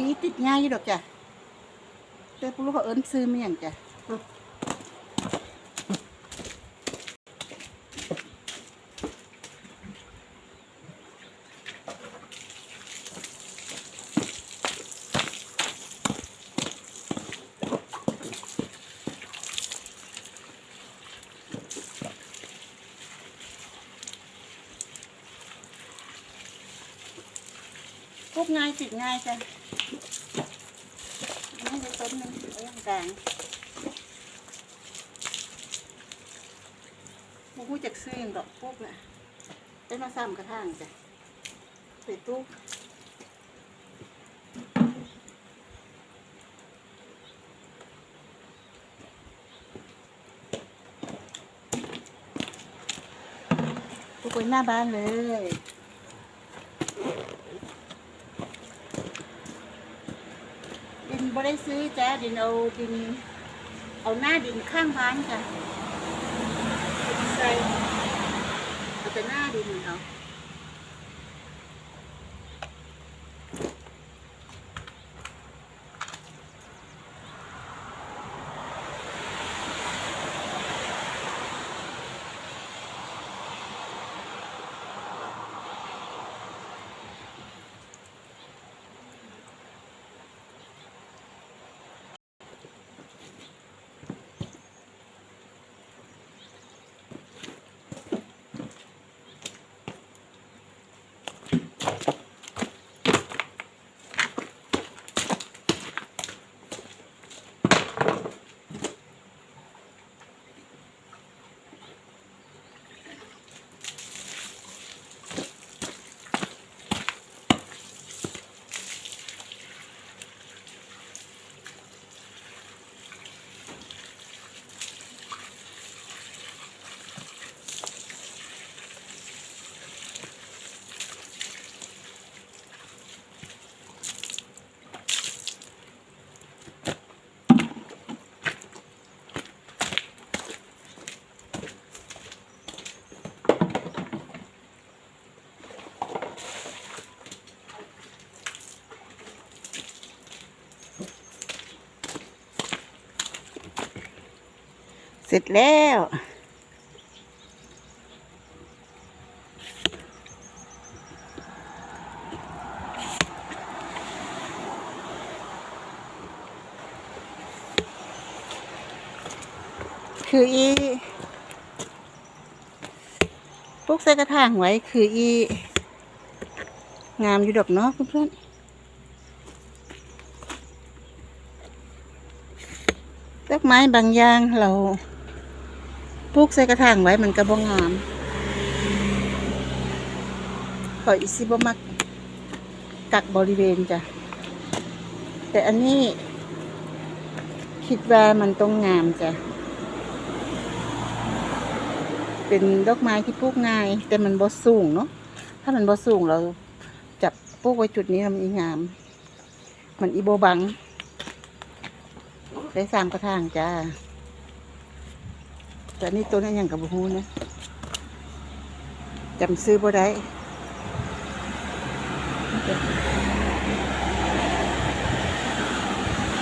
คืออีติดง่ายอยู่ดอกจ้ะแต่พวกลูกเขาเอิ้นซื้อเมี่ยงจ้ะพวกง่ายติดง่ายจ้ะ นี่ในต้นหนึงไว้ตรงกลางพวกผู้จักซื้อหยังดอกพวกน่ะได้มาซ้ำกระถางจ้ะใส่ตู้พวกไว้หน้าบ้านเลย ดิน บ่ได้ซื้อจ้าดินเอาดิน เอาหน้าดินข้างบ้านจ้ะใส่เอาแต่หน้าดินเอา เสร็จแล้ว คืออีพวกใส่กระถางไว้คืออี งามอยู่ดอกเนาะเพื่อนๆดอกไม้บางอย่างเรา ปลูกใส่กระถางไว้มันก็บ่งามขออีซิบ่มักกักบริเวณจ้ะ แต่อันนี้ คิดว่ามันต้องงามจ้ะ เป็นดอกไม้ที่ปลูกง่าย แต่มันบ่สูงเนาะ ถ้ามันบ่สูงเราจับปลูกไว้จุดนี้มันอีงาม มันอีโบบัง ได้สามกระถางจ้า แต่นี่ตัวนั้นยังกับบูนะจำซื้อบ่ได้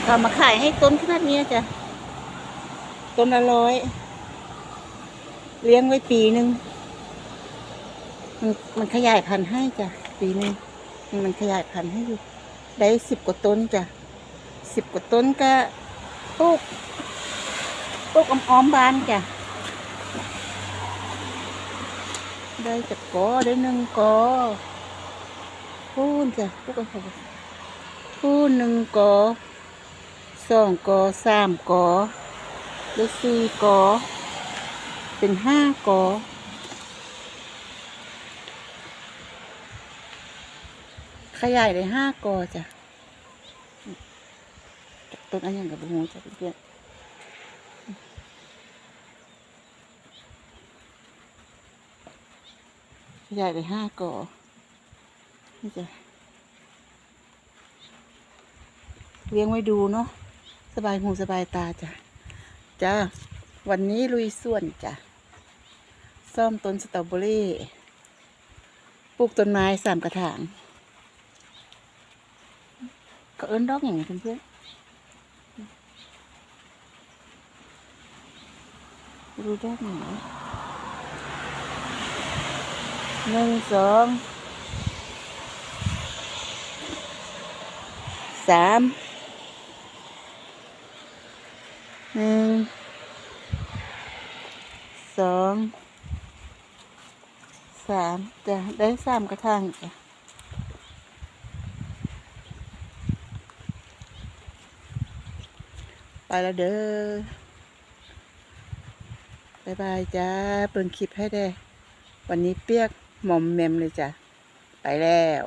เอามาขายให้ต้นขนาดนี้จ้ะ ต้นละร้อย เลี้ยงไว้ปีหนึ่ง มันมันขยายพันธุ์ให้จ้ะ ปีหนึ่งมันขยายพันธุ์ให้อยู่ ได้สิบกว่าต้นจ้ะสิบกว่าต้นก็ปลูกปลูกอ้อมๆบานจ้ะ ได้จากกอได้หนึ่งกอพูนจ้ะพวกเขาพูนหนึ่งกอสองกอสามกอได้สี่กอเป็นห้ากอขยายได้ห้ากอจ้ะต้นอันยังกับหูจ้ะเพื่อน ขยายได้ห้ากอนี่จ้ะเลี้ยงไว้ดูเนาะสบายหูสบายตาจ้ะจ้าวันนี้ลุยส่วนจ้ะซ่อมต้นสตรอเบอรี่ปลูกต้นไม้สามกระถางก็เอิ้นดอกอย่างเพื่อนๆรู้ดอกไหน หนึ่งสองสามหนึ่งสองสามจ้ะได้สามกระถางจ้ะไปแล้วเด้อบายบายจ้าเปิดคลิปให้ได้ วันนี้เปียก มอมแมมเลยจ้ะ ไปแล้ว